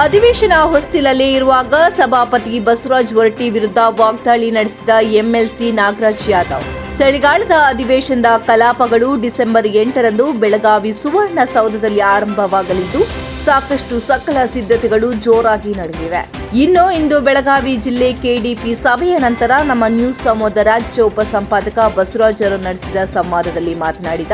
ಅಧಿವೇಶನ ಹೊಸ್ತಿಲಲ್ಲಿ ಇರುವಾಗ ಸಭಾಪತಿ ಬಸವರಾಜ್ ಹೊರಟ್ಟಿ ವಿರುದ್ಧ ವಾಗ್ದಾಳಿ ನಡೆಸಿದ ಎಂಎಲ್ಸಿ ನಾಗರಾಜ್ ಯಾದವ್. ಚಳಿಗಾಲದ ಅಧಿವೇಶನದ ಕಲಾಪಗಳು ಡಿಸೆಂಬರ್ ಎಂಟರಂದು ಬೆಳಗಾವಿ ಸುವರ್ಣ ಸೌಧದಲ್ಲಿ ಆರಂಭವಾಗಲಿದ್ದು, ಸಾಕಷ್ಟು ಸಕಲ ಸಿದ್ಧತೆಗಳು ಜೋರಾಗಿ ನಡೆದಿವೆ. ಇನ್ನು ಇಂದು ಬೆಳಗಾವಿ ಜಿಲ್ಲೆ ಕೆಡಿಪಿ ಸಭೆಯ ನಂತರ ನಮ್ಮ ನ್ಯೂಸ್ ಸಂವಾದ ರಾಜ್ಯ ಉಪಸಂಪಾದಕ ಬಸವರಾಜ್ ನಡೆಸಿದ ಸಂವಾದದಲ್ಲಿ ಮಾತನಾಡಿದ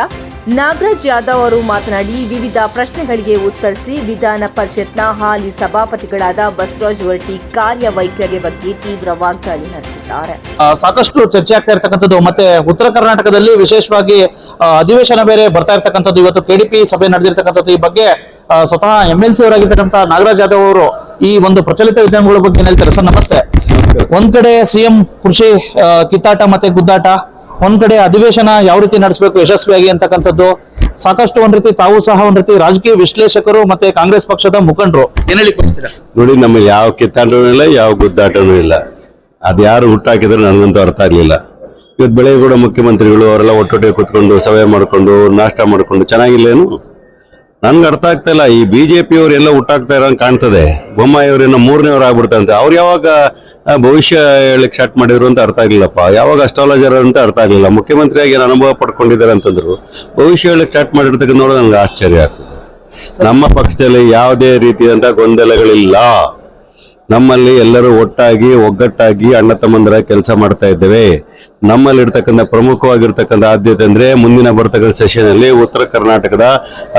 ನಾಗರಾಜ್ ಯಾದವ್ ಅವರು ಮಾತನಾಡಿ ವಿವಿಧ ಪ್ರಶ್ನೆಗಳಿಗೆ ಉತ್ತರಿಸಿ ವಿಧಾನ ಪರಿಷತ್ನ ಹಾಲಿ ಸಭಾಪತಿಗಳಾದ ಬಸವರಾಜ್ ಹೊರಟಿ ಕಾರ್ಯವೈಖರಿ ಬಗ್ಗೆ ತೀವ್ರ ವಾಗ್ದಾಳಿ ನಡೆಸಿದ್ದಾರೆ. ಸಾಕಷ್ಟು ಚರ್ಚೆ ಆಗ್ತಾ ಇರ್ತಕ್ಕಂಥದ್ದು ಮತ್ತೆ ಉತ್ತರ ಕರ್ನಾಟಕದಲ್ಲಿ ವಿಶೇಷವಾಗಿ ಅಧಿವೇಶನ ಬೇರೆ ಬರ್ತಾ ಇರ್ತಕ್ಕಂಥದ್ದು ಇವತ್ತು ಕೆಡಿಪಿ ಸಭೆ ನಡೆದಿರ್ತಕ್ಕಂಥದ್ದು ಈ ಬಗ್ಗೆ ಸ್ವತಃ ಎಂ ಎಲ್ ಸಿ ಅವರಾಗಿರ್ತಕ್ಕಂಥ ನಾಗರಾಜ್ ಯಾದವ್ ಅವರು ಈ ಒಂದು ಪ್ರಚಲಿತ ವಿಧಾನಗಳ ಬಗ್ಗೆ ಏನ್ ಹೇಳ್ತಾರೆ ಸರ್ ನಮಸ್ತೆ. ಒಂದ್ ಕಡೆ ಸಿಎಂ ಕೃಷಿ ಕಿತ್ತಾಟ ಮತ್ತೆ ಗುದ್ದಾಟ ಒಂದ್ ಕಡೆ ಅಧಿವೇಶನ ಯಾವ ರೀತಿ ನಡೆಸಬೇಕು, ಯಶಸ್ವಿಯಾಗಿ ಅಂತಕ್ಕಂಥದ್ದು, ಸಾಕಷ್ಟು ಒಂದ್ ರೀತಿ ತಾವು ಸಹ ಒಂದ್ ರೀತಿ ರಾಜಕೀಯ ವಿಶ್ಲೇಷಕರು ಮತ್ತೆ ಕಾಂಗ್ರೆಸ್ ಪಕ್ಷದ ಮುಖಂಡರು. ಏನ್ ಹೇಳಿ ನೋಡಿ ನಮ್ಮ ಯಾವ ಕಿತ್ತಾಟನೂ ಇಲ್ಲ, ಯಾವ ಗುದ್ದಾಟನೂ ಇಲ್ಲ. ಅದು ಯಾರು ಹುಟ್ಟಾಕಿದ್ರೆ ನನಗಂತೂ ಅರ್ಥ ಆಗ್ಲಿಲ್ಲ. ಇವತ್ತು ಬೆಳೆಗೂಡ ಮುಖ್ಯಮಂತ್ರಿಗಳು ಅವರೆಲ್ಲ ಒಟ್ಟೊಟ್ಟಿಗೆ ಕೂತ್ಕೊಂಡು ಸಭೆ ಮಾಡಿಕೊಂಡು, ನಾಷ್ಟ ಮಾಡಿಕೊಂಡು, ಚೆನ್ನಾಗಿಲ್ಲೇನು? ನನ್ಗೆ ಅರ್ಥ ಆಗ್ತಾ ಇಲ್ಲ ಈ ಬಿಜೆಪಿ ಜೆ ಎಲ್ಲ ಹುಟ್ಟಾಗ್ತಾ ಇರೋ ಕಾಣ್ತದೆ. ಬೊಮ್ಮಾಯಿ ಅವ್ರೇನೋ ಮೂರನೇವ್ರು ಆಗ್ಬಿಡ್ತಂತೆ. ಅವ್ರು ಯಾವಾಗ ಭವಿಷ್ಯ ಹೇಳಕ್ ಸ್ಟಾರ್ಟ್ ಮಾಡಿದ್ರು ಅಂತ ಅರ್ಥ ಆಗ್ಲಿಲ್ಲಪ್ಪ. ಯಾವಾಗ ಅಸ್ಟ್ರಾಲಜರ್ ಅಂತ ಅರ್ಥ ಆಗಲಿಲ್ಲ. ಮುಖ್ಯಮಂತ್ರಿಯಾಗಿ ಏನು ಅನುಭವ ಪಡ್ಕೊಂಡಿದ್ದಾರೆ ಅಂತಂದ್ರು ಭವಿಷ್ಯ ಹೇಳಕ್ ಸ್ಟಾರ್ಟ್ ಮಾಡಿರ್ತಕ್ಕಂಥ ನೋಡೋದು ನನಗೆ ಆಶ್ಚರ್ಯ ಆಗ್ತದೆ. ನಮ್ಮ ಪಕ್ಷದಲ್ಲಿ ಯಾವುದೇ ರೀತಿಯಾದಂಥ ಗೊಂದಲಗಳಿಲ್ಲ. ನಮ್ಮಲ್ಲಿ ಎಲ್ಲರೂ ಒಟ್ಟಾಗಿ, ಒಗ್ಗಟ್ಟಾಗಿ ಅಣ್ಣ ತಮ್ಮಂದರ ಕೆಲಸ ಮಾಡ್ತಾ ಇದ್ದೇವೆ. ನಮ್ಮಲ್ಲಿ ಇರ್ತಕ್ಕಂಥ ಪ್ರಮುಖವಾಗಿರ್ತಕ್ಕಂಥ ಆದ್ಯತೆ ಅಂದರೆ ಮುಂದಿನ ಬರ್ತಕ್ಕಂಥ ಸೆಷನಲ್ಲಿ ಉತ್ತರ ಕರ್ನಾಟಕದ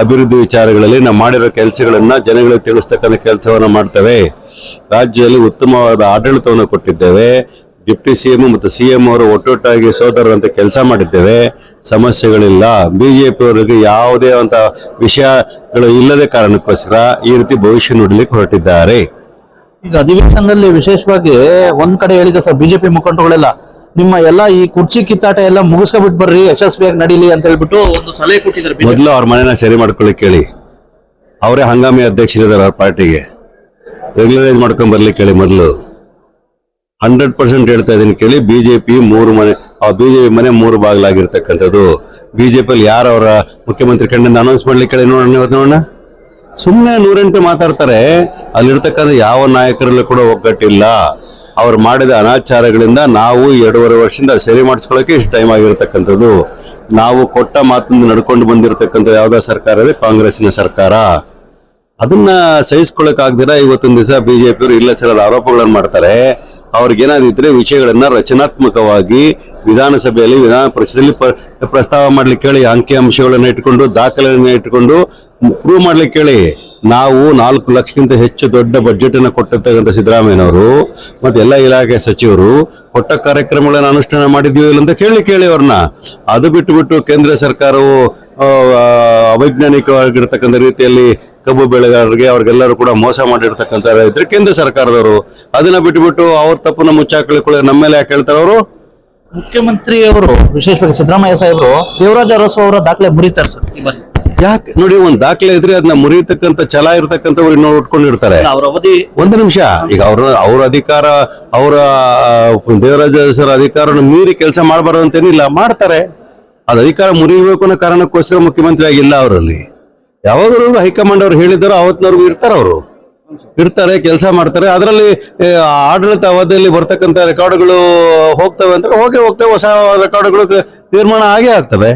ಅಭಿವೃದ್ಧಿ ವಿಚಾರಗಳಲ್ಲಿ ನಾವು ಮಾಡಿರೋ ಕೆಲಸಗಳನ್ನು ಜನಗಳಿಗೆ ತಿಳಿಸ್ತಕ್ಕಂಥ ಕೆಲಸವನ್ನು ಮಾಡ್ತೇವೆ. ರಾಜ್ಯದಲ್ಲಿ ಉತ್ತಮವಾದ ಆಡಳಿತವನ್ನು ಕೊಟ್ಟಿದ್ದೇವೆ. ಡಿಪ್ಟಿ ಎಂ ಮತ್ತು ಸಿ ಎಂ ಅವರು ಒಟ್ಟೊಟ್ಟಾಗಿ ಸೋದರರಂತೆ ಕೆಲಸ ಮಾಡಿದ್ದೇವೆ. ಸಮಸ್ಯೆಗಳಿಲ್ಲ. ಬಿಜೆಪಿ ಅವರಿಗೆ ಯಾವುದೇ ಅಂತ ವಿಷಯಗಳು ಇಲ್ಲದ ಕಾರಣಕ್ಕೋಸ್ಕರ ಈ ರೀತಿ ಭವಿಷ್ಯ ನೋಡಲಿಕ್ಕೆ ಹೊರಟಿದ್ದಾರೆ. ಈಗ ಅಧಿವೇಶನದಲ್ಲಿ ವಿಶೇಷವಾಗಿ ಒಂದ್ ಕಡೆ ಹೇಳಿದೆ ಸರ್ ಬಿಜೆಪಿ ಮುಖಂಡಗಳೆಲ್ಲ ನಿಮ್ಮ ಎಲ್ಲ ಈ ಕುರ್ಚಿ ಕಿತ್ತಾಟ ಎಲ್ಲ ಮುಗಿಸ್ಕೊಬಿಟ್ಟು ಬರ್ರಿ, ಯಶಸ್ವಿಯಾಗಿ ನಡೀಲಿ ಅಂತ ಹೇಳ್ಬಿಟ್ಟು ಒಂದು ಸಲಹೆ ಕೊಟ್ಟಿದ್ದಾರೆ. ಮೊದಲು ಅವ್ರ ಮನೇನ ಸರಿ ಮಾಡ್ಕೊಳ್ಳಿಕ್ಕೆ ಕೇಳಿ. ಅವರೇ ಹಂಗಾಮಿ ಅಧ್ಯಕ್ಷರಿದ್ದಾರೆ ಅವ್ರ ಪಾರ್ಟಿಗೆ. ರೆಗ್ಯುಲರೈಸ್ ಮಾಡ್ಕೊಂಡ್ ಬರ್ಲಿಕ್ಕೆ ಕೇಳಿ ಮೊದಲು. ಹಂಡ್ರೆಡ್ ಪರ್ಸೆಂಟ್ ಹೇಳ್ತಾ ಇದ್ದೀನಿ ಕೇಳಿ, ಬಿಜೆಪಿ ಮೂರು ಮನೆ, ಆ ಬಿಜೆಪಿ ಮನೆ ಮೂರು ಬಾಗಿಲಾಗಿರ್ತಕ್ಕಂಥದ್ದು. ಬಿಜೆಪಿಯಲ್ಲಿ ಯಾರು ಅವರ ಮುಖ್ಯಮಂತ್ರಿ ಕಂಡಿಂದ ಅನೌನ್ಸ್ ಮಾಡ್ಲಿಕ್ಕೆ ಕೇಳಿ ನೋಡೋಣ, ಇವತ್ತು ನೋಡೋಣ? ಸುಮ್ಮನೆ ನೂರೆಂಟು ಮಾತಾಡ್ತಾರೆ. ಅಲ್ಲಿರ್ತಕ್ಕಂಥ ಯಾವ ನಾಯಕರಲ್ಲೂ ಕೂಡ ಒಗ್ಗಟ್ಟಿಲ್ಲ. ಅವ್ರು ಮಾಡಿದ ಅನಾಚಾರಗಳಿಂದ ನಾವು ಎರಡೂವರೆ ವರ್ಷದಿಂದ ಸರಿ ಮಾಡಿಸ್ಕೊಳ್ಳೋಕೆ ಇಷ್ಟು ಟೈಮ್ ಆಗಿರ್ತಕ್ಕಂಥದ್ದು. ನಾವು ಕೊಟ್ಟ ಮಾತನ್ನು ನಡ್ಕೊಂಡು ಬಂದಿರತಕ್ಕಂಥ ಯಾವುದೋ ಸರ್ಕಾರ ಇದೆ, ಕಾಂಗ್ರೆಸ್ಸಿನ ಸರ್ಕಾರ. ಅದನ್ನ ಸಹಿಸ್ಕೊಳ್ಳೋಕ್ಕಾಗ್ದಿರ ಇವತ್ತೊಂದು ದಿವಸ ಬಿಜೆಪಿ ಅವರು ಇಲ್ಲ ಸರದ ಆರೋಪಗಳನ್ನು ಮಾಡ್ತಾರೆ. ಅವ್ರಿಗೇನಾದಿದ್ರೆ ವಿಷಯಗಳನ್ನ ರಚನಾತ್ಮಕವಾಗಿ ವಿಧಾನಸಭೆಯಲ್ಲಿ, ವಿಧಾನ ಪರಿಷತ್ತಲ್ಲಿ ಪ್ರಸ್ತಾವ ಮಾಡ್ಲಿಕ್ಕೆ ಹೇಳಿ, ಅಂಕಿ ಅಂಶಗಳನ್ನ ಇಟ್ಕೊಂಡು ದಾಖಲೆಗಳನ್ನ ಇಟ್ಕೊಂಡು ಪ್ರೂವ್ ಮಾಡ್ಲಿಕ್ಕೆ ಹೇಳಿ. ನಾವು ನಾಲ್ಕು ಲಕ್ಷಕ್ಕಿಂತ ಹೆಚ್ಚು ದೊಡ್ಡ ಬಜೆಟ್ ಅನ್ನು ಕೊಟ್ಟಿರ್ತಕ್ಕಂಥ ಸಿದ್ದರಾಮಯ್ಯನವರು ಮತ್ತೆ ಎಲ್ಲ ಇಲಾಖೆ ಸಚಿವರು ಕೊಟ್ಟ ಕಾರ್ಯಕ್ರಮಗಳನ್ನು ಅನುಷ್ಠಾನ ಮಾಡಿದ್ವಿ ಇಲ್ಲ ಅಂತ ಕೇಳಿ ಕೇಳಿ ಅವ್ರನ್ನ. ಅದು ಬಿಟ್ಟು ಬಿಟ್ಟು ಕೇಂದ್ರ ಸರ್ಕಾರವು ಅವೈಜ್ಞಾನಿಕವಾಗಿರ್ತಕ್ಕಂಥ ರೀತಿಯಲ್ಲಿ ಕಬ್ಬು ಬೆಳೆಗಾರರಿಗೆ ಅವ್ರಿಗೆಲ್ಲರೂ ಕೂಡ ಮೋಸ ಮಾಡಿರ್ತಕ್ಕಂಥ ರೈತರು ಕೇಂದ್ರ ಸರ್ಕಾರದವರು. ಅದನ್ನ ಬಿಟ್ಟುಬಿಟ್ಟು ಅವ್ರ ತಪ್ಪನ್ನ ಮುಚ್ಚಾಕೊಳ್ಳಿಕೊಳ್ಳಿ ನಮ್ಮ ಮೇಲೆ ಯಾಕೆ ಹೇಳ್ತಾರೆ ಅವರು? ಮುಖ್ಯಮಂತ್ರಿ ಅವರು ವಿಶೇಷವಾಗಿ ಸಿದ್ದರಾಮಯ್ಯ ಸಾಹೇಬರು ದೇವರಾಜ ಅರಸು ಅವರ ದಾಖಲೆ ಮುರಿತಾರೆ ಸರ್. ಯಾಕೆ? ನೋಡಿ ಒಂದ್ ದಾಖಲೆ ಇದ್ರೆ ಅದನ್ನ ಮುರಿಯತಕ್ಕಂಥ ಛಲ ಇರ್ತಕ್ಕಂಥವ್ರು ಇನ್ನೂ ಉಟ್ಕೊಂಡಿರ್ತಾರೆ ಅವ್ರ ಅವಧಿ ಒಂದು ನಿಮಿಷ. ಈಗ ಅವ್ರ ಅವ್ರ ಅಧಿಕಾರ ಅವರ ದೇವರಾಜ ಸರ್ ಅಧಿಕಾರವನ್ನು ಮೀರಿ ಕೆಲಸ ಮಾಡಬಾರ್ದು ಅಂತೇನಿಲ್ಲ ಮಾಡ್ತಾರೆ. ಅದು ಅಧಿಕಾರ ಮುರಿಬೇಕು ಅನ್ನೋ ಕಾರಣಕ್ಕೋಸ್ಕರ ಮುಖ್ಯಮಂತ್ರಿ ಆಗಿಲ್ಲ ಅವರಲ್ಲಿ. ಯಾವಾಗಲೂ ಹೈಕಮಾಂಡ್ ಅವರು ಹೇಳಿದಾರೋ, ಅವತ್ತಿನವ್ರಿಗೂ ಇರ್ತಾರೆ ಅವರು. ಇರ್ತಾರೆ, ಕೆಲಸ ಮಾಡ್ತಾರೆ. ಅದರಲ್ಲಿ ಆಡಳಿತ ಅವಧಿಯಲ್ಲಿ ಬರ್ತಕ್ಕಂಥ ರೆಕಾರ್ಡ್ಗಳು ಹೋಗ್ತವೆ ಅಂದ್ರೆ ಹೋಗೇ ಹೋಗ್ತವೆ, ಹೊಸ ರೆಕಾರ್ಡ್ಗಳು ನಿರ್ಮಾಣ ಆಗೇ ಆಗ್ತವೆ.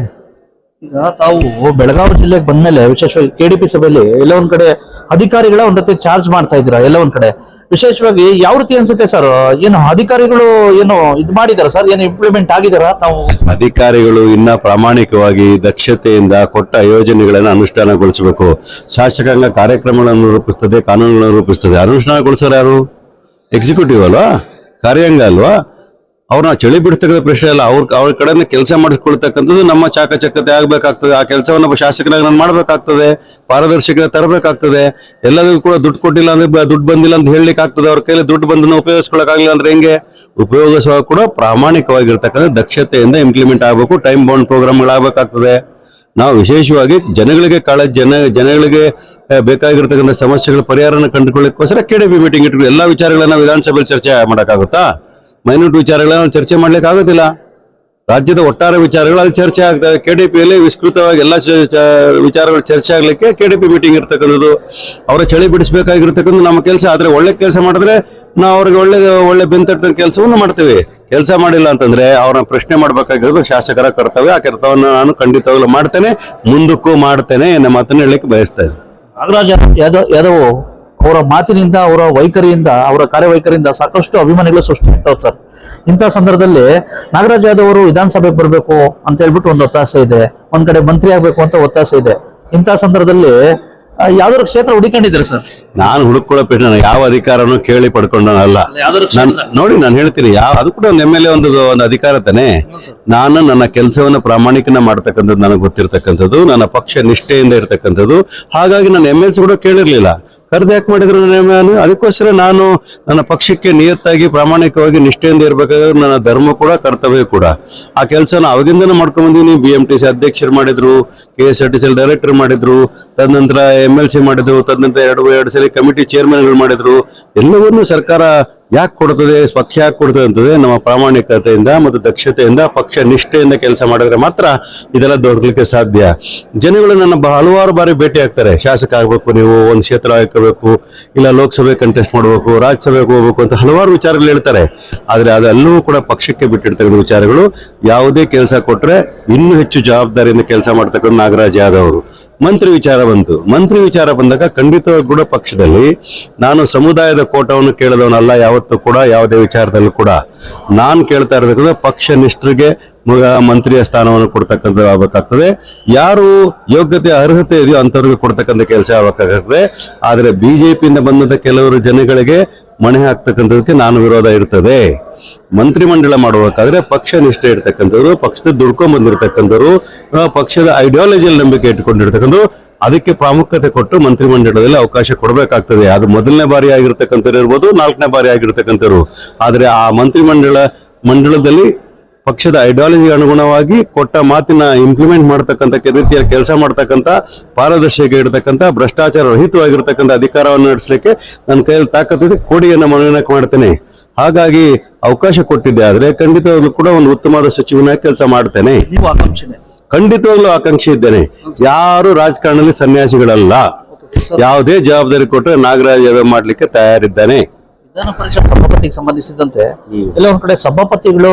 ಈಗ ತಾವು ಬೆಳಗಾವಿ ಜಿಲ್ಲೆಗೆ ಬಂದ್ಮೇಲೆ, ವಿಶೇಷವಾಗಿ ಕೆಡಿಪಿ ಸಭೆಯಲ್ಲಿ ಎಲ್ಲ ಒಂದ್ ಕಡೆ ಅಧಿಕಾರಿಗಳ ಒಂದ್ ರೀತಿ ಚಾರ್ಜ್ ಮಾಡ್ತಾ ಇದ್ದೀರಾ ಎಲ್ಲ ಒಂದ್ ಕಡೆ? ವಿಶೇಷವಾಗಿ ಯಾವ ರೀತಿ ಅನ್ಸುತ್ತೆ ಸರ್ ಏನು ಅಧಿಕಾರಿಗಳು ಏನು ಇದು ಮಾಡಿದಾರ ಸರ್ ಏನು ಇಂಪ್ಲಿಮೆಂಟ್ ಆಗಿದಾರ? ತಾವು ಅಧಿಕಾರಿಗಳು ಇನ್ನ ಪ್ರಾಮಾಣಿಕವಾಗಿ ದಕ್ಷತೆಯಿಂದ ಕೊಟ್ಟ ಯೋಜನೆಗಳನ್ನು ಅನುಷ್ಠಾನಗೊಳಿಸಬೇಕು. ಶಾಸಕಾಂಗ ಕಾರ್ಯಕ್ರಮಗಳನ್ನು ರೂಪಿಸ್ತದೆ, ಕಾನೂನುಗಳನ್ನು ರೂಪಿಸ್ತದೆ. ಅನುಷ್ಠಾನಗೊಳಿಸೋರು ಯಾರು? ಎಕ್ಸಿಕ್ಯೂಟಿವ್ ಅಲ್ವಾ? ಕಾರ್ಯಾಂಗ ಅಲ್ವಾ? ಅವ್ರನ್ನ ಚಳಿ ಬಿಡ್ತಕ್ಕಂಥ ಪ್ರಶ್ನೆ ಅಲ್ಲ. ಅವ್ರ ಅವ್ರ ಕಡೆಯಿಂದ ಕೆಲಸ ಮಾಡಿಸ್ಕೊಳ್ತಕ್ಕಂಥದ್ದು ನಮ್ಮ ಚಾಕಚಕ್ಯತೆ ಆಗ್ಬೇಕಾಗ್ತದೆ. ಆ ಕೆಲಸವನ್ನು ಶಾಸಕನಾಗಿ ನಾನು ಮಾಡ್ಬೇಕಾಗ್ತದೆ. ಪಾರದರ್ಶಕತೆ ತರಬೇಕಾಗ್ತದೆ. ಎಲ್ಲದಕ್ಕೂ ಕೂಡ ದುಡ್ಡು ಕೊಟ್ಟಿಲ್ಲ ಅಂದ್ರೆ ದುಡ್ಡು ಬಂದಿಲ್ಲ ಅಂತ ಹೇಳಲಿಕ್ಕೆ ಆಗ್ತದೆ ಅವ್ರ ಕೈಲಿ ದುಡ್ಡು ಬಂದನ್ನು ಉಪಯೋಗಿಸ್ಕೊಳಕ್ಕಾಗಿಲ್ಲ ಅಂದ್ರೆ ಹೆಂಗೆ? ಉಪಯೋಗಿಸುವಾಗ ಕೂಡ ಪ್ರಾಮಾಣಿಕವಾಗಿರ್ತಕ್ಕಂಥ ದಕ್ಷತೆಯಿಂದ ಇಂಪ್ಲಿಮೆಂಟ್ ಆಗಬೇಕು. ಟೈಮ್ ಬೌಂಡ್ ಪ್ರೋಗ್ರಾಮ್ಗಳಾಗಬೇಕಾಗ್ತದೆ ನಾವು ವಿಶೇಷವಾಗಿ ಜನಗಳಿಗೆ ಕಾಳಜಿ ಜನ, ಜನಗಳಿಗೆ ಬೇಕಾಗಿರ್ತಕ್ಕಂಥ ಸಮಸ್ಯೆಗಳ ಪರಿಹಾರನ ಕೇಡಿ ಬಿ ಮೀಟಿಂಗ್ ಇಟ್ಟು ಎಲ್ಲಾ ವಿಚಾರಗಳನ್ನ ವಿಧಾನಸಭೆಯಲ್ಲಿ ಚರ್ಚೆ ಮಾಡೋಕ್ಕಾಗುತ್ತಾ? ಮೈನ್ಯೂಟ್ ವಿಚಾರಗಳನ್ನ ಚರ್ಚೆ ಮಾಡ್ಲಿಕ್ಕೆ ಆಗೋದಿಲ್ಲ. ರಾಜ್ಯದ ಒಟ್ಟಾರೆ ವಿಚಾರಗಳು ಅಲ್ಲಿ ಚರ್ಚೆ ಆಗ್ತವೆ. ಕೆಡಿಪಿಯಲ್ಲಿ ವಿಸ್ತೃತವಾಗಿ ಎಲ್ಲ ಚ- ಚ- ವಿಚಾರಗಳು ಚರ್ಚೆ ಆಗ್ಲಿಕ್ಕೆ ಕೆಡಿಪಿ ಮೀಟಿಂಗ್ ಇರ್ತಕ್ಕಂಥದ್ದು. ಅವರ ಚಳಿ ಬಿಡಿಸಬೇಕಾಗಿರ್ತಕ್ಕಂಥ ನಮ್ಮ ಕೆಲಸ. ಆದ್ರೆ ಒಳ್ಳೆ ಕೆಲಸ ಮಾಡಿದ್ರೆ ನಾವು ಅವ್ರಿಗೆ ಒಳ್ಳೆ ಒಳ್ಳೆ ಬೆಂತಟ್ಟ ಕೆಲಸವನ್ನು ಮಾಡ್ತೀವಿ. ಕೆಲಸ ಮಾಡಿಲ್ಲ ಅಂತಂದ್ರೆ ಅವ್ರನ್ನ ಪ್ರಶ್ನೆ ಮಾಡ್ಬೇಕಾಗಿರೋದು ಶಾಸಕರ ಕರ್ತವ್ಯ. ಆ ಕೆಲಸವನ್ನು ನಾನು ಖಂಡಿತವಾಗ್ಲೂ ಮಾಡ್ತೇನೆ. ಮುಂದಕ್ಕೂ ಮಾಡ್ತೇನೆ ನಮ್ಮ ಮಾತನ್ನು ಹೇಳಲಿಕ್ಕೆ ಬಯಸ್ತಾ ಇದ್ದೀನಿ. ನಾಗರಾಜ, ಯಾದವ್ ಅವರ ಮಾತಿನಿಂದ ಅವರ ವೈಖರಿಯಿಂದ ಅವರ ಕಾರ್ಯವೈಖರಿಯಿಂದ ಸಾಕಷ್ಟು ಅಭಿಮಾನಿಗಳು ಸೃಷ್ಟಿ ಆಗ್ತಾವ್ ಸರ್. ಇಂಥ ಸಂದರ್ಭದಲ್ಲಿ ನಾಗರಾಜ್ ಯಾದವ್ ಅವರು ವಿಧಾನಸಭೆಗೆ ಬರಬೇಕು ಅಂತ ಹೇಳ್ಬಿಟ್ಟು ಒಂದು ಒತ್ತಾಸೆ ಇದೆ. ಒಂದ್ ಕಡೆ ಮಂತ್ರಿ ಆಗ್ಬೇಕು ಅಂತ ಒತ್ತಾಸೆ ಇದೆ. ಇಂಥ ಸಂದರ್ಭದಲ್ಲಿ ಯಾವ್ದಾದ್ರು ಕ್ಷೇತ್ರ ಹುಡುಕೊಂಡಿದ್ದಾರೆ ಸರ್? ನಾನು ಹುಡುಕೊಳ್ಳೋ ನಾನು ಯಾವ ಅಧಿಕಾರನೂ ಕೇಳಿ ಪಡ್ಕೊಂಡನಲ್ಲ. ನೋಡಿ ನಾನು ಹೇಳ್ತೀನಿ ಯಾವ ಅದು ಕೂಡ ಒಂದು ಎಂ ಎಲ್ ಎ ಒಂದು ಒಂದು ಅಧಿಕಾರ ತಾನೆ. ನಾನು ನನ್ನ ಕೆಲಸವನ್ನು ಪ್ರಾಮಾಣಿಕನ ಮಾಡ್ತಕ್ಕಂಥದ್ದು ನನಗೆ ಗೊತ್ತಿರ್ತಕ್ಕಂಥದ್ದು ನನ್ನ ಪಕ್ಷ ನಿಷ್ಠೆಯಿಂದ ಇರ್ತಕ್ಕಂಥದ್ದು. ಹಾಗಾಗಿ ನಾನು ಎಂ ಎಲ್ ಸಿ ಕೂಡ ಕೇಳಿರ್ಲಿಲ್ಲ. ಕರೆದು ಯಾಕೆ ಮಾಡಿದ್ರು ನಾನು ಅದಕ್ಕೋಸ್ಕರ ನಾನು ನನ್ನ ಪಕ್ಷಕ್ಕೆ ನಿಯತ್ತಾಗಿ, ಪ್ರಾಮಾಣಿಕವಾಗಿ ನಿಷ್ಠೆಯಿಂದ ಇರಬೇಕಾದ್ರೆ ನನ್ನ ಧರ್ಮ ಕೂಡ, ಕರ್ತವ್ಯ ಕೂಡ. ಆ ಕೆಲಸನ ಅವಾಗಿಂದನೂ ಮಾಡ್ಕೊಂಡ್ ಬಂದೀನಿ ಬಿ ಎಂ ಟಿ ಸಿ ಅಧ್ಯಕ್ಷರು ಮಾಡಿದ್ರು K S R T C director ಮಾಡಿದ್ರು, ತದನಂತರ ಎಂ ಎಲ್ ಸಿ ಮಾಡಿದ್ರು, ತದನಂತರ ಎರಡು ಎರಡು ಸಲ ಕಮಿಟಿ ಚೇರ್ಮನ್ಗಳು ಮಾಡಿದ್ರು. ಎಲ್ಲವನ್ನೂ ಸರ್ಕಾರ ಯಾಕೆ ಕೊಡ್ತದೆ ಪಕ್ಷ ಯಾಕೆ ಕೊಡ್ತದೆ ಅಂತಂದ್ರೆ ನಮ್ಮ ಪ್ರಾಮಾಣಿಕತೆಯಿಂದ ಮತ್ತು ದಕ್ಷತೆಯಿಂದ, ಪಕ್ಷ ನಿಷ್ಠೆಯಿಂದ ಕೆಲಸ ಮಾಡಿದ್ರೆ ಮಾತ್ರ ಇದೆಲ್ಲ ದೊಡ್ಡಲಿಕ್ಕೆ ಸಾಧ್ಯ. ಜನಗಳು ನನ್ನ ಹಲವಾರು ಬಾರಿ ಭೇಟಿ ಆಗ್ತಾರೆ. ಶಾಸಕ ಆಗ್ಬೇಕು ನೀವು, ಒಂದು ಕ್ಷೇತ್ರ ಹಾಕಬೇಕು, ಇಲ್ಲ ಲೋಕಸಭೆ ಕಂಟೆಸ್ಟ್ ಮಾಡಬೇಕು, ರಾಜ್ಯಸಭೆಗೆ ಹೋಗ್ಬೇಕು ಅಂತ ಹಲವಾರು ವಿಚಾರಗಳು ಹೇಳ್ತಾರೆ. ಆದ್ರೆ ಅದೆಲ್ಲವೂ ಕೂಡ ಪಕ್ಷಕ್ಕೆ ಬಿಟ್ಟಿರ್ತಕ್ಕಂಥ ವಿಚಾರಗಳು. ಯಾವುದೇ ಕೆಲಸ ಕೊಟ್ರೆ ಇನ್ನೂ ಹೆಚ್ಚು ಜವಾಬ್ದಾರಿಯಿಂದ ಕೆಲಸ ಮಾಡ್ತಕ್ಕಂಥ ನಾಗರಾಜ್ ಯಾದವ್ ಅವರು. ಮಂತ್ರಿ ವಿಚಾರ ಬಂತು. ಮಂತ್ರಿ ವಿಚಾರ ಬಂದಾಗ ಖಂಡಿತವಾಗಿ ಕೂಡ ಪಕ್ಷದಲ್ಲಿ ನಾನು ಸಮುದಾಯದ ಕೋಟವನ್ನು ಕೇಳಿದವನಲ್ಲ ಯಾವತ್ತೂ ಕೂಡ, ಯಾವುದೇ ವಿಚಾರದಲ್ಲೂ ಕೂಡ ನಾನು ಕೇಳ್ತಾ ಇರೋದಕ್ಕೆ ಪಕ್ಷ ನಿಷ್ಠರಿಗೆ ಮಂತ್ರಿಯ ಸ್ಥಾನವನ್ನು ಕೊಡ್ತಕ್ಕಂಥ ಆಗಬೇಕಾಗ್ತದೆ. ಯಾರು ಯೋಗ್ಯತೆ, ಅರ್ಹತೆ ಇದೆಯೋ ಅಂಥವ್ರಿಗೆ ಕೊಡ್ತಕ್ಕಂಥ ಕೆಲಸ ಆಗಬೇಕಾಗ್ತದೆ. ಆದರೆ ಬಿಜೆಪಿಯಿಂದ ಬಂದಂಥ ಕೆಲವರು ಜನಗಳಿಗೆ ಮಣೆ ಹಾಕ್ತಕ್ಕಂಥದಕ್ಕೆ ನಾನು ವಿರೋಧ ಇರ್ತದೆ. ಮಂತ್ರಿಮಂಡಲ ಮಾಡಬೇಕಾದ್ರೆ ಪಕ್ಷ ನಿಷ್ಠೆ ಇರ್ತಕ್ಕಂಥವ್ರು, ಪಕ್ಷದ ದುಡ್ಕೊಂಡ್ ಬಂದಿರತಕ್ಕಂಥವ್ರು ಪಕ್ಷದ ಐಡಿಯಾಲಜಿಯಲ್ಲಿ ನಂಬಿಕೆ ಇಟ್ಕೊಂಡಿರ್ತಕ್ಕಂಥವ್ರು, ಅದಕ್ಕೆ ಪ್ರಾಮುಖ್ಯತೆ ಕೊಟ್ಟು ಮಂತ್ರಿಮಂಡಲದಲ್ಲಿ ಅವಕಾಶ ಕೊಡಬೇಕಾಗ್ತದೆ. ಅದು ಮೊದಲನೇ ಬಾರಿ ಆಗಿರ್ತಕ್ಕಂಥವ್ರು ಇರ್ಬೋದು, ನಾಲ್ಕನೇ ಬಾರಿ ಆಗಿರ್ತಕ್ಕಂಥವ್ರು. ಆದ್ರೆ ಆ ಮಂತ್ರಿಮಂಡಲ, ಮಂಡಲದಲ್ಲಿ ಪಕ್ಷದ ಐಡಿಯಾಲಜಿ ಅನುಗುಣವಾಗಿ ಕೊಟ್ಟ ಮಾತಿನ ಇಂಪ್ಲಿಮೆಂಟ್ ಮಾಡತಕ್ಕಂಥ ರೀತಿಯ ಕೆಲಸ ಮಾಡ್ತಕ್ಕಂಥ ಪಾರದರ್ಶಕ ಇಡತಕ್ಕಂಥ ಭ್ರಷ್ಟಾಚಾರ ರಹಿತವಾಗಿರ್ತಕ್ಕಂಥ ಅಧಿಕಾರವನ್ನು ನಡೆಸಲಿಕ್ಕೆ ನನ್ನ ಕೈಯಲ್ಲಿ ತಾಕತ್ತಿದೆ. ಕೋಡಿಯನ್ನು ಮನವಿನಕ್ಕೆ ಮಾಡ್ತೇನೆ. ಹಾಗಾಗಿ ಅವಕಾಶ ಕೊಟ್ಟಿದ್ದೆ. ಆದರೆ ಖಂಡಿತವಾಗ್ಲೂ ಕೂಡ ಒಂದು ಉತ್ತಮವಾದ ಸಚಿವನಾಗಿ ಕೆಲಸ ಮಾಡ್ತೇನೆ. ಖಂಡಿತವಾಗ್ಲೂ ಆಕಾಂಕ್ಷೆ ಇದ್ದೇನೆ. ಯಾರು ರಾಜಕಾರಣದಲ್ಲಿ ಸನ್ಯಾಸಿಗಳಲ್ಲ. ಯಾವುದೇ ಜವಾಬ್ದಾರಿ ಕೊಟ್ಟರೆ ನಾಗರಾಜ್ ತಯಾರಿದ್ದಾನೆ. ವಿಧಾನ ತಯಾರಿದ್ದಾನೆ ಸಭಾಪತಿಗೆ ಸಂಬಂಧಿಸಿದಂತೆ ಎಲ್ಲ ಒಂದ್ ಕಡೆ ಸಭಾಪತಿಗಳು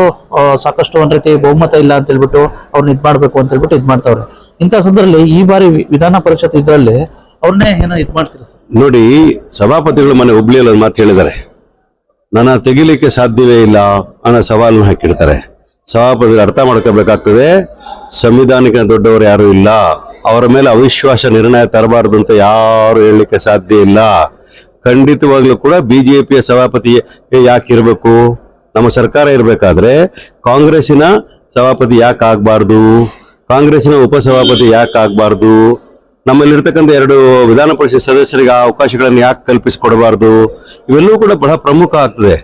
ಸಾಕಷ್ಟು ಒಂದ್ ರೀತಿ ಬಹುಮತ ಇಲ್ಲ ಅಂತ ಹೇಳ್ಬಿಟ್ಟು ಅವ್ರನ್ನ ಇದ್ ಮಾಡ್ಬೇಕು ಅಂತ ಹೇಳ್ಬಿಟ್ಟು ಇದ್ ಮಾಡ್ತಾವ್ರೆ. ಇಂಥ ಸಂದರ್ಭದಲ್ಲಿ ಈ ಬಾರಿ ವಿಧಾನ ಪರಿಷತ್ ಇದ್ರಲ್ಲಿ ಅವ್ರನ್ನೇ ಏನೋ ಇದ್ ಮಾಡ್ತೀರಾ ಸರ್? ನೋಡಿ ಸಭಾಪತಿಗಳು ಮನೆ ಹುಬ್ಳಿಯಲ್ಲಿ ಅಲ್ಲ ಮಾತು ಹೇಳಿದ್ದಾರೆ. ನನ್ನ ತೆಗಿಲಿಕ್ಕೆ ಸಾಧ್ಯವೇ ಇಲ್ಲ ಅನ್ನೋ ಸವಾಲನ್ನು ಹಾಕಿರ್ತಾರೆ. ಸಭಾಪತಿಗಳು ಅರ್ಥ ಮಾಡ್ಕೋಬೇಕಾಗ್ತದೆ ಸಂವಿಧಾನಿಕ ದೊಡ್ಡವರು ಯಾರು ಇಲ್ಲ. ಅವರ ಮೇಲೆ ಅವಿಶ್ವಾಸ ನಿರ್ಣಯ ತರಬಾರದು ಅಂತ ಯಾರು ಹೇಳಲಿಕ್ಕೆ ಸಾಧ್ಯ ಇಲ್ಲ. ಖಂಡಿತವಾಗ್ಲೂ ಕೂಡ ಬಿಜೆಪಿಯ ಸಭಾಪತಿ ಯಾಕೆ ಇರಬೇಕು? ನಮ್ಮ ಸರ್ಕಾರ ಇರಬೇಕಾದ್ರೆ ಕಾಂಗ್ರೆಸ್ಸಿನ ಸಭಾಪತಿ ಯಾಕೆ ಆಗಬಾರ್ದು? ಕಾಂಗ್ರೆಸ್ಸಿನ ಉಪಸಭಾಪತಿ ಯಾಕೆ ಆಗಬಾರ್ದು? ನಮ್ಮಲ್ಲಿರ್ತಕ್ಕಂಥ ಎರಡು ವಿಧಾನ ಪರಿಷತ್ ಸದಸ್ಯರಿಗೆ ಆ ಅವಕಾಶಗಳನ್ನು ಯಾಕೆ ಕಲ್ಪಿಸಿಕೊಡಬಾರ್ದು? ಇವೆಲ್ಲವೂ ಕೂಡ ಬಹಳ ಪ್ರಮುಖ ಆಗ್ತದೆ.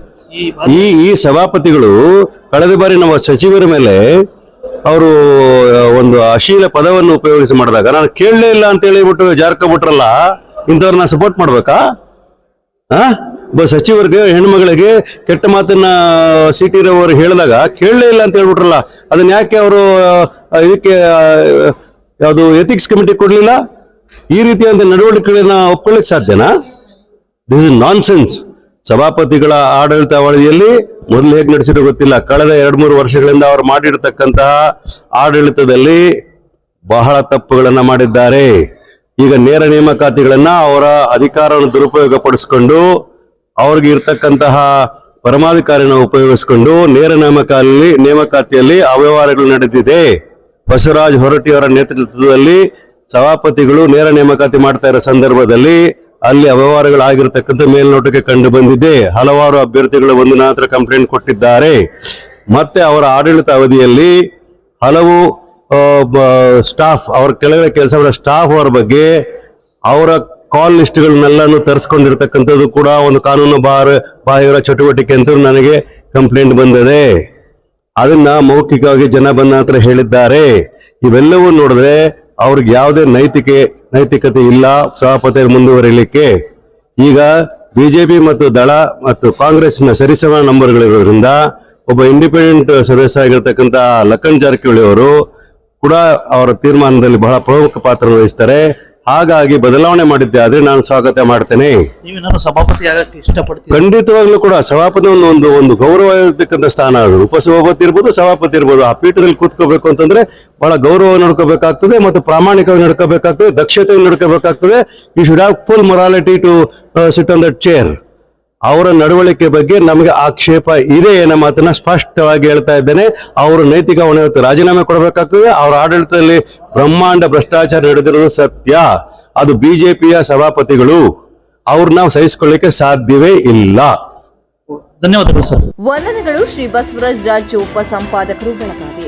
ಈ ಈ ಸಭಾಪತಿಗಳು ಕಳೆದ ಬಾರಿ ನಮ್ಮ ಸಚಿವರ ಮೇಲೆ ಅವರು ಒಂದು ಅಶೀಲ ಪದವನ್ನು ಉಪಯೋಗಿಸಿ ಮಾಡಿದಾಗ ನಾನು ಕೇಳಲೇ ಇಲ್ಲ ಅಂತ ಹೇಳಿಬಿಟ್ಟು ಜಾರ್ಕೊಬಿಟ್ರಲ್ಲ ಇಂಥವ್ರನ್ನ ಸಪೋರ್ಟ್ ಮಾಡ್ಬೇಕಾ? ಆ? ಒಬ್ಬ ಸಚಿವರಿಗೆ, ಹೆಣ್ಮಗಳಿಗೆ ಕೆಟ್ಟ ಮಾತನ್ನ ಸಿಟಿ ರವರು ಹೇಳಿದಾಗ ಕೇಳಲೇ ಇಲ್ಲ ಅಂತ ಹೇಳ್ಬಿಟ್ರಲ್ಲ, ಅದನ್ನ ಯಾಕೆ ಅವರು ಇದಕ್ಕೆ ಯಾವುದು ಎಥಿಕ್ಸ್ ಕಮಿಟಿ ಕೊಡ್ಲಿಲ್ಲ? ಈ ರೀತಿಯಾದ ನಡವಳಿಕೆಗಳನ್ನ ಒಪ್ಕೊಳ್ಳಿಕ್ ಸಾಧ್ಯನಾ? ದಿಸ್ ಇಸ್ ನಾನ್ ಸೆನ್ಸ್ ಸಭಾಪತಿಗಳ ಆಡಳಿತಾವಳಿಯಲ್ಲಿ ಮೊದಲು ಹೇಗೆ ನಡೆಸಿರೋ ಗೊತ್ತಿಲ್ಲ. ಕಳೆದ ಎರಡು ಮೂರು ವರ್ಷಗಳಿಂದ ಅವರು ಮಾಡಿರ್ತಕ್ಕಂತಹ ಆಡಳಿತದಲ್ಲಿ ಬಹಳ ತಪ್ಪುಗಳನ್ನು ಮಾಡಿದ್ದಾರೆ. ಈಗ ನೇರ ನೇಮಕಾತಿಗಳನ್ನ ಅವರ ಅಧಿಕಾರವನ್ನು ದುರುಪಯೋಗ ಪಡಿಸಿಕೊಂಡು ಅವ್ರಿಗೆ ಇರ್ತಕ್ಕಂತಹ ಪರಮಾಧಿಕಾರಿನ ಉಪಯೋಗಿಸಿಕೊಂಡು ನೇರ ನೇಮಕಾಲಿ, ನೇಮಕಾತಿಯಲ್ಲಿ ಅವ್ಯವಹಾರಗಳು ನಡೆದಿದೆ. ಬಸವರಾಜ್ ಹೊರಟ್ಟಿಯವರ ನೇತೃತ್ವದಲ್ಲಿ ಸಭಾಪತಿಗಳು ನೇರ ನೇಮಕಾತಿ ಮಾಡ್ತಾ ಇರೋ ಸಂದರ್ಭದಲ್ಲಿ ಅಲ್ಲಿ ಅವ್ಯವಹಾರಗಳಾಗಿರ್ತಕ್ಕಂಥ ಮೇಲ್ನೋಟಕ್ಕೆ ಕಂಡು ಬಂದಿದೆ. ಹಲವಾರು ಅಭ್ಯರ್ಥಿಗಳು ಒಂದು ನಂತರ ಕಂಪ್ಲೇಂಟ್ ಕೊಟ್ಟಿದ್ದಾರೆ. ಮತ್ತೆ ಅವರ ಆಡಳಿತ ಅವಧಿಯಲ್ಲಿ ಹಲವು ಸ್ಟಾಫ್ ಅವ್ರ ಕೆಳಗಡೆ ಕೆಲಸ ಮಾಡೋ ಸ್ಟಾಫ್ ಅವರ ಬಗ್ಗೆ ಅವರ ಕಾಲ್ ಲಿಸ್ಟ್ಗಳನ್ನೆಲ್ಲನೂ ತರಿಸ್ಕೊಂಡಿರ್ತಕ್ಕಂಥದ್ದು ಕೂಡ ಒಂದು ಕಾನೂನು ಬಾರ, ಬಾಹಿರ ಚಟುವಟಿಕೆ ಅಂತ ನನಗೆ ಕಂಪ್ಲೇಂಟ್ ಬಂದಿದೆ. ಅದನ್ನ ಮೌಖಿಕವಾಗಿ ಜನ ಬಂದ ಹತ್ರ ಹೇಳಿದ್ದಾರೆ. ಇವೆಲ್ಲವೂ ನೋಡಿದ್ರೆ ಅವ್ರಿಗೆ ಯಾವುದೇ ನೈತಿಕೆ, ನೈತಿಕತೆ ಇಲ್ಲ, ಸಭಾಪತಿ ಮುಂದುವರಿಲಿಕ್ಕೆ. ಈಗ ಬಿಜೆಪಿ ಮತ್ತು ದಳ ಮತ್ತು ಕಾಂಗ್ರೆಸ್ನ ಸರಿಸಮ ನಂಬರ್ಗಳಿರೋದ್ರಿಂದ ಒಬ್ಬ ಇಂಡಿಪೆಂಡೆಂಟ್ ಸದಸ್ಯ ಆಗಿರ್ತಕ್ಕಂಥ ಲಕ್ಕಣ್ ಜಾರಕಿಹೊಳಿ ಅವರು ಕೂಡ ಅವರ ತೀರ್ಮಾನದಲ್ಲಿ ಬಹಳ ಪ್ರಮುಖ ಪಾತ್ರ ವಹಿಸ್ತಾರೆ. ಹಾಗಾಗಿ ಬದಲಾವಣೆ ಮಾಡಿದ್ದೆ ಆದ್ರೆ ನಾನು ಸ್ವಾಗತ ಮಾಡ್ತೇನೆ. ಸಭಾಪತಿ ಆಗಕ್ಕೆ ಖಂಡಿತವಾಗ್ಲೂ ಕೂಡ ಸಭಾಪತಿ ಒಂದು ಒಂದು ಒಂದು ಗೌರವ ಇರತಕ್ಕಂಥ ಸ್ಥಾನ ಅದು. ಉಪಸಭಾಪತಿ ಇರ್ಬೋದು ಸಭಾಪತಿ ಇರ್ಬೋದು. ಆ ಪೀಠದಲ್ಲಿ ಕೂತ್ಕೋಬೇಕು ಅಂತಂದ್ರೆ ಬಹಳ ಗೌರವ ನಡ್ಕೋಬೇಕಾಗ್ತದೆ ಮತ್ತು ಪ್ರಾಮಾಣಿಕವಾಗಿ ನಡ್ಕೋಬೇಕಾಗ್ತದೆ ದಕ್ಷತೆಯನ್ನು ನಡ್ಕೋಬೇಕಾಗ್ತದೆ. You should have full morality to sit on that chair ಅವರ ನಡವಳಿಕೆ ಬಗ್ಗೆ ನಮಗೆ ಆಕ್ಷೇಪ ಇದೆ ಅನ್ನೋ ಮಾತನ್ನ ಸ್ಪಷ್ಟವಾಗಿ ಹೇಳ್ತಾ ಇದ್ದೇನೆ. ಅವರು ನೈತಿಕ ಹೊಣೆ ಹೊತ್ತು ರಾಜೀನಾಮೆ ಕೊಡಬೇಕಾಗ್ತದೆ. ಅವರ ಆಡಳಿತದಲ್ಲಿ ಬ್ರಹ್ಮಾಂಡ ಭ್ರಷ್ಟಾಚಾರ ನಡೆದಿರೋದು ಸತ್ಯ. ಅದು ಬಿಜೆಪಿಯ ಸಭಾಪತಿಗಳು ಅವ್ರು ನಾವು ಸಹಿಸಿಕೊಳ್ಳಿಕ್ಕೆ ಸಾಧ್ಯವೇ ಇಲ್ಲ. ಧನ್ಯವಾದಗಳು ಸರ್. ವಂದನೆಗಳು ಶ್ರೀ ಬಸವರಾಜ್ ರಾಜ್ಯ ಉಪ ಸಂಪಾದಕರು ಬೆಳಗಾವಿ.